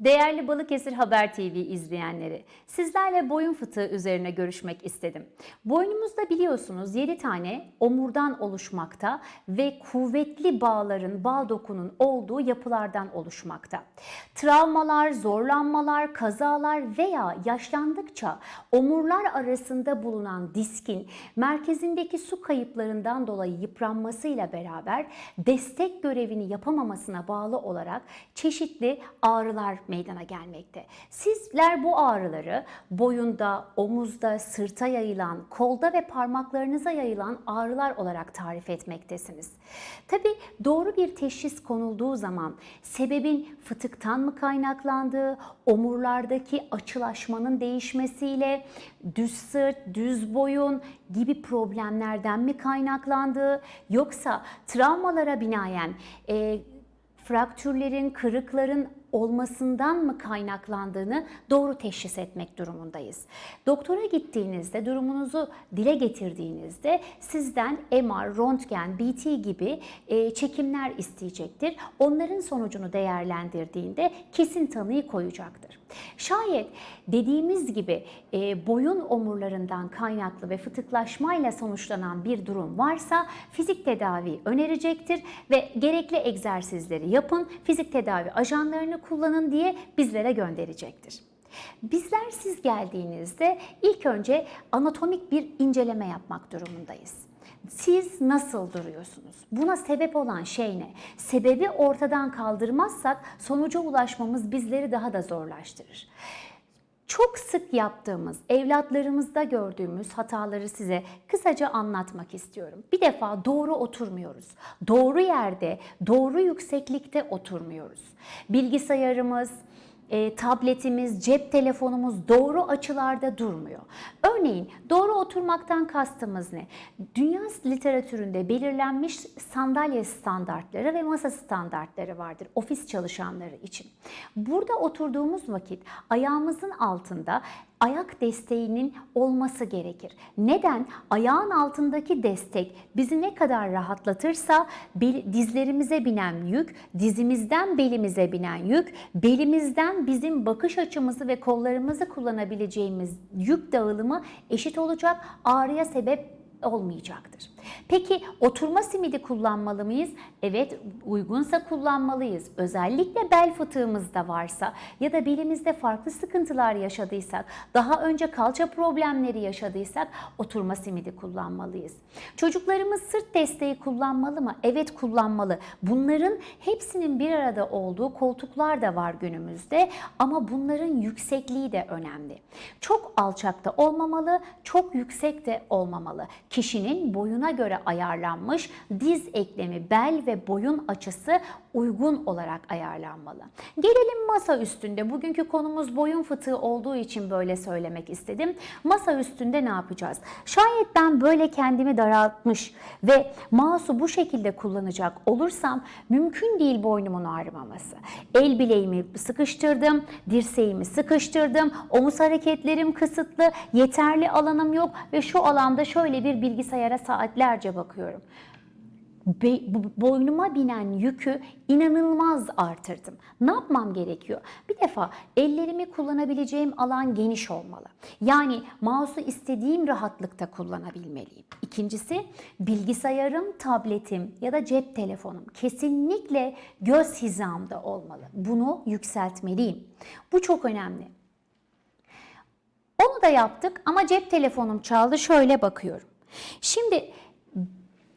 Değerli Balıkesir Haber TV izleyenleri, sizlerle boyun fıtığı üzerine görüşmek istedim. Boynumuzda biliyorsunuz 7 tane omurdan oluşmakta ve kuvvetli bağların, bağ dokunun olduğu yapılardan oluşmakta. Travmalar, zorlanmalar, kazalar veya yaşlandıkça omurlar arasında bulunan diskin merkezindeki su kayıplarından dolayı yıpranmasıyla beraber destek görevini yapamamasına bağlı olarak çeşitli ağrılar meydana gelmekte. Sizler bu ağrıları boyunda, omuzda, sırta yayılan, kolda ve parmaklarınıza yayılan ağrılar olarak tarif etmektesiniz. Tabi doğru bir teşhis konulduğu zaman sebebin fıtıktan mı kaynaklandığı, omurlardaki açılaşmanın değişmesiyle, düz sırt, düz boyun gibi problemlerden mi kaynaklandığı, yoksa travmalara binaen e, fraktürlerin, kırıkların olmasından mı kaynaklandığını doğru teşhis etmek durumundayız. Doktora gittiğinizde, durumunuzu dile getirdiğinizde sizden MR, röntgen, BT gibi e, çekimler isteyecektir. Onların sonucunu değerlendirdiğinde kesin tanıyı koyacaktır. Şayet dediğimiz gibi e, boyun omurlarından kaynaklı ve fıtıklaşmayla sonuçlanan bir durum varsa fizik tedavi önerecektir ve gerekli egzersizleri yapın, fizik tedavi ajanlarını kullanın diye bizlere gönderecektir. Bizler siz geldiğinizde ilk önce anatomik bir inceleme yapmak durumundayız. Siz nasıl duruyorsunuz? Buna sebep olan şey ne? Sebebi ortadan kaldırmazsak sonuca ulaşmamız bizleri daha da zorlaştırır. Çok sık yaptığımız, evlatlarımızda gördüğümüz hataları size kısaca anlatmak istiyorum. Bir defa doğru oturmuyoruz. Doğru yerde, doğru yükseklikte oturmuyoruz. Bilgisayarımız, e, tabletimiz, cep telefonumuz doğru açılarda durmuyor. Örneğin doğru oturmaktan kastımız ne? Dünya literatüründe belirlenmiş sandalye standartları ve masa standartları vardır ofis çalışanları için. Burada oturduğumuz vakit ayağımızın altında ayak desteğinin olması gerekir. Neden? Ayağın altındaki destek bizi ne kadar rahatlatırsa dizlerimize binen yük, dizimizden belimize binen yük, belimizden bizim bakış açımızı ve kollarımızı kullanabileceğimiz yük dağılımı eşit olacak, ağrıya sebep olmayacaktır. Peki oturma simidi kullanmalı mıyız? Evet uygunsa kullanmalıyız. Özellikle bel fıtığımızda varsa ya da belimizde farklı sıkıntılar yaşadıysak, daha önce kalça problemleri yaşadıysak oturma simidi kullanmalıyız. Çocuklarımız sırt desteği kullanmalı mı? Evet kullanmalı. Bunların hepsinin bir arada olduğu koltuklar da var günümüzde ama bunların yüksekliği de önemli. Çok alçakta olmamalı, çok yüksek de olmamalı kişinin boyuna göre ayarlanmış diz eklemi, bel ve boyun açısı uygun olarak ayarlanmalı. Gelelim masa üstünde. Bugünkü konumuz boyun fıtığı olduğu için böyle söylemek istedim. Masa üstünde ne yapacağız? Şayet ben böyle kendimi daraltmış ve mouse'u bu şekilde kullanacak olursam mümkün değil boynumun ağrımaması. El bileğimi sıkıştırdım, dirseğimi sıkıştırdım, omuz hareketlerim kısıtlı, yeterli alanım yok ve şu alanda şöyle bir bilgisayara saatlerce bakıyorum. Be, boynuma binen yükü inanılmaz artırdım. Ne yapmam gerekiyor? Bir defa ellerimi kullanabileceğim alan geniş olmalı. Yani mouse'u istediğim rahatlıkta kullanabilmeliyim. İkincisi bilgisayarım, tabletim ya da cep telefonum kesinlikle göz hizamda olmalı. Bunu yükseltmeliyim. Bu çok önemli. Onu da yaptık ama cep telefonum çaldı şöyle bakıyorum. Şimdi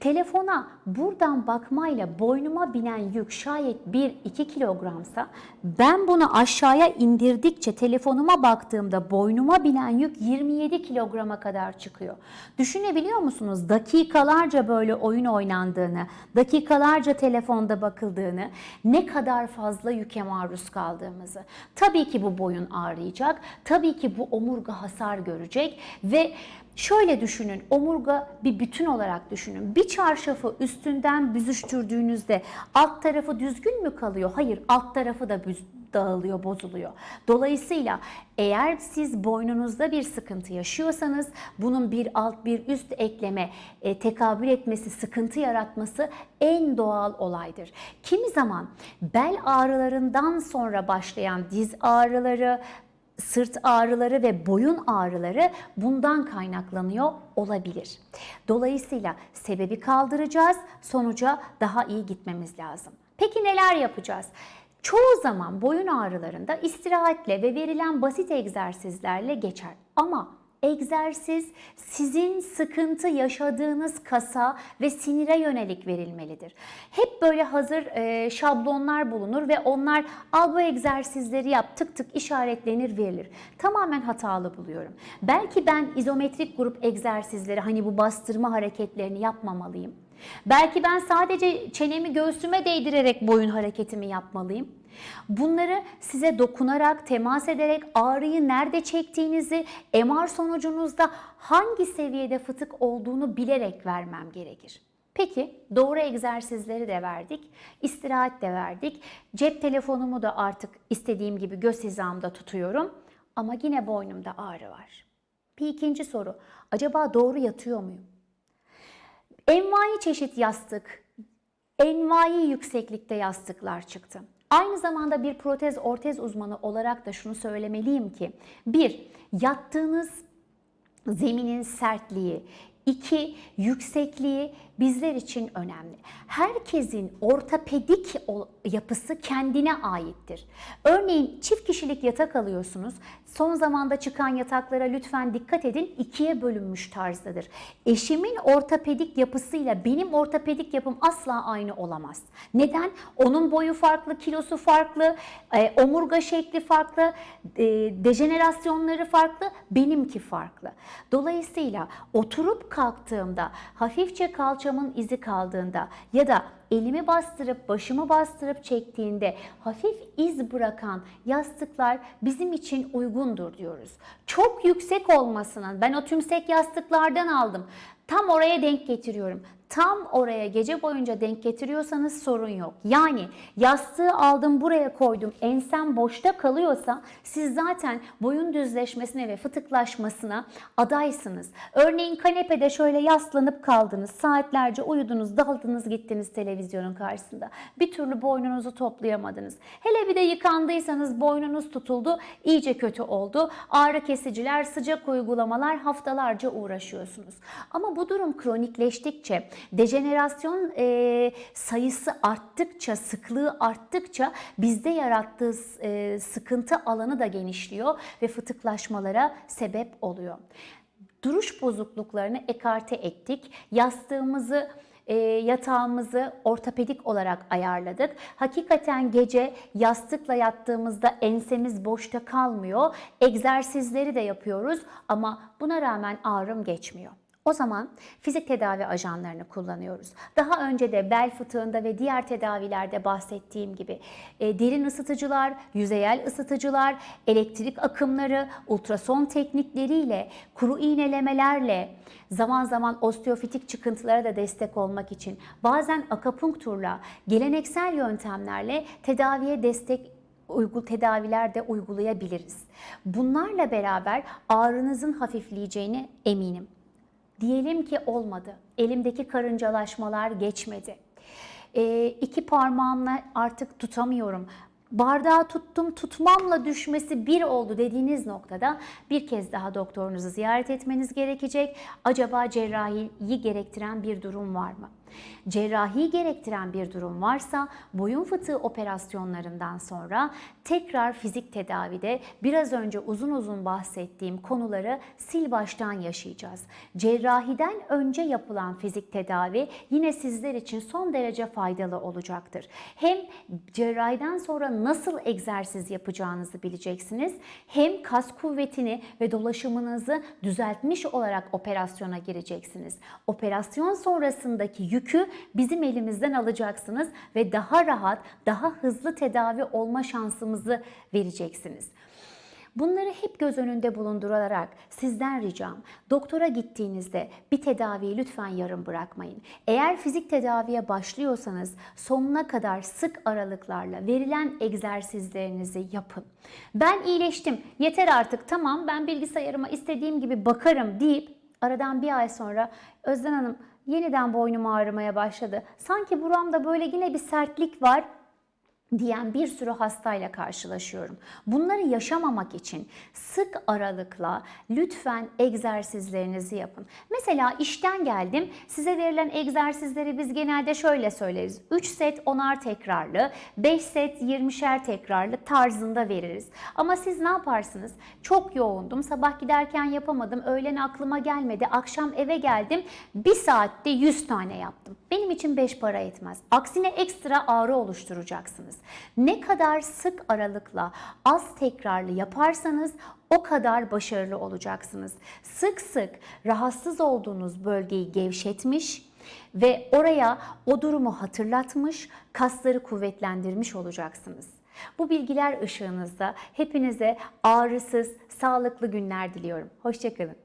telefona buradan bakmayla boynuma binen yük şayet 1-2 kilogramsa ben bunu aşağıya indirdikçe telefonuma baktığımda boynuma binen yük 27 kilograma kadar çıkıyor. Düşünebiliyor musunuz? Dakikalarca böyle oyun oynandığını, dakikalarca telefonda bakıldığını, ne kadar fazla yüke maruz kaldığımızı. Tabii ki bu boyun ağrıyacak, tabii ki bu omurga hasar görecek ve Şöyle düşünün, omurga bir bütün olarak düşünün. Bir çarşafı üstünden büzüştürdüğünüzde alt tarafı düzgün mü kalıyor? Hayır, alt tarafı da dağılıyor, bozuluyor. Dolayısıyla eğer siz boynunuzda bir sıkıntı yaşıyorsanız bunun bir alt bir üst ekleme e, tekabül etmesi, sıkıntı yaratması en doğal olaydır. Kimi zaman bel ağrılarından sonra başlayan diz ağrıları, sırt ağrıları ve boyun ağrıları bundan kaynaklanıyor olabilir. Dolayısıyla sebebi kaldıracağız, sonuca daha iyi gitmemiz lazım. Peki neler yapacağız? Çoğu zaman boyun ağrılarında istirahatle ve verilen basit egzersizlerle geçer. Ama egzersiz sizin sıkıntı yaşadığınız kasa ve sinire yönelik verilmelidir. Hep böyle hazır e, şablonlar bulunur ve onlar al bu egzersizleri yap tık tık işaretlenir verilir. Tamamen hatalı buluyorum. Belki ben izometrik grup egzersizleri hani bu bastırma hareketlerini yapmamalıyım. Belki ben sadece çenemi göğsüme değdirerek boyun hareketimi yapmalıyım. Bunları size dokunarak, temas ederek ağrıyı nerede çektiğinizi, MR sonucunuzda hangi seviyede fıtık olduğunu bilerek vermem gerekir. Peki doğru egzersizleri de verdik, istirahat de verdik. Cep telefonumu da artık istediğim gibi göz hizamda tutuyorum ama yine boynumda ağrı var. Bir ikinci soru, acaba doğru yatıyor muyum? Envai çeşit yastık, envai yükseklikte yastıklar çıktı. Aynı zamanda bir protez ortez uzmanı olarak da şunu söylemeliyim ki bir yattığınız zeminin sertliği, iki yüksekliği bizler için önemli. Herkesin ortopedik yapısı kendine aittir. Örneğin çift kişilik yatak alıyorsunuz. Son zamanda çıkan yataklara lütfen dikkat edin. ikiye bölünmüş tarzdadır. Eşimin ortopedik yapısıyla benim ortopedik yapım asla aynı olamaz. Neden? Onun boyu farklı, kilosu farklı, e, omurga şekli farklı, e, dejenerasyonları farklı, benimki farklı. Dolayısıyla oturup kalktığımda hafifçe kalçamın izi kaldığında ya da elimi bastırıp başımı bastırıp çektiğinde hafif iz bırakan yastıklar bizim için uygundur diyoruz. Çok yüksek olmasının ben o tümsek yastıklardan aldım. Tam oraya denk getiriyorum tam oraya gece boyunca denk getiriyorsanız sorun yok. Yani yastığı aldım buraya koydum ensem boşta kalıyorsa siz zaten boyun düzleşmesine ve fıtıklaşmasına adaysınız. Örneğin kanepede şöyle yaslanıp kaldınız saatlerce uyudunuz daldınız gittiniz televizyonun karşısında. Bir türlü boynunuzu toplayamadınız. Hele bir de yıkandıysanız boynunuz tutuldu iyice kötü oldu. Ağrı kesiciler sıcak uygulamalar haftalarca uğraşıyorsunuz. Ama bu durum kronikleştikçe Dejenerasyon e, sayısı arttıkça, sıklığı arttıkça bizde yarattığı e, sıkıntı alanı da genişliyor ve fıtıklaşmalara sebep oluyor. Duruş bozukluklarını ekarte ettik. Yastığımızı e, yatağımızı ortopedik olarak ayarladık. Hakikaten gece yastıkla yattığımızda ensemiz boşta kalmıyor. Egzersizleri de yapıyoruz ama buna rağmen ağrım geçmiyor. O zaman fizik tedavi ajanlarını kullanıyoruz. Daha önce de bel fıtığında ve diğer tedavilerde bahsettiğim gibi e, derin ısıtıcılar, yüzeyel ısıtıcılar, elektrik akımları, ultrason teknikleriyle, kuru iğnelemelerle, zaman zaman osteofitik çıkıntılara da destek olmak için bazen akapunkturla, geleneksel yöntemlerle tedaviye destek uygul tedaviler de uygulayabiliriz. Bunlarla beraber ağrınızın hafifleyeceğine eminim. Diyelim ki olmadı. Elimdeki karıncalaşmalar geçmedi. E, iki parmağımla artık tutamıyorum. Bardağı tuttum tutmamla düşmesi bir oldu dediğiniz noktada bir kez daha doktorunuzu ziyaret etmeniz gerekecek. Acaba cerrahiyi gerektiren bir durum var mı? Cerrahi gerektiren bir durum varsa boyun fıtığı operasyonlarından sonra tekrar fizik tedavide biraz önce uzun uzun bahsettiğim konuları sil baştan yaşayacağız. Cerrahiden önce yapılan fizik tedavi yine sizler için son derece faydalı olacaktır. Hem cerrahiden sonra nasıl egzersiz yapacağınızı bileceksiniz hem kas kuvvetini ve dolaşımınızı düzeltmiş olarak operasyona gireceksiniz. Operasyon sonrasındaki yükü bizim elimizden alacaksınız ve daha rahat, daha hızlı tedavi olma şansımızı vereceksiniz. Bunları hep göz önünde bulundurarak sizden ricam doktora gittiğinizde bir tedaviyi lütfen yarım bırakmayın. Eğer fizik tedaviye başlıyorsanız sonuna kadar sık aralıklarla verilen egzersizlerinizi yapın. Ben iyileştim, yeter artık tamam ben bilgisayarıma istediğim gibi bakarım deyip aradan bir ay sonra Özden Hanım yeniden boynum ağrımaya başladı. Sanki buramda böyle yine bir sertlik var diyen bir sürü hastayla karşılaşıyorum. Bunları yaşamamak için sık aralıkla lütfen egzersizlerinizi yapın. Mesela işten geldim. Size verilen egzersizleri biz genelde şöyle söyleriz. 3 set 10'ar tekrarlı, 5 set 20'şer tekrarlı tarzında veririz. Ama siz ne yaparsınız? Çok yoğundum. Sabah giderken yapamadım. Öğlen aklıma gelmedi. Akşam eve geldim. Bir saatte 100 tane yaptım. Benim için 5 para etmez. Aksine ekstra ağrı oluşturacaksınız. Ne kadar sık aralıkla az tekrarlı yaparsanız o kadar başarılı olacaksınız. Sık sık rahatsız olduğunuz bölgeyi gevşetmiş ve oraya o durumu hatırlatmış, kasları kuvvetlendirmiş olacaksınız. Bu bilgiler ışığınızda hepinize ağrısız, sağlıklı günler diliyorum. Hoşçakalın.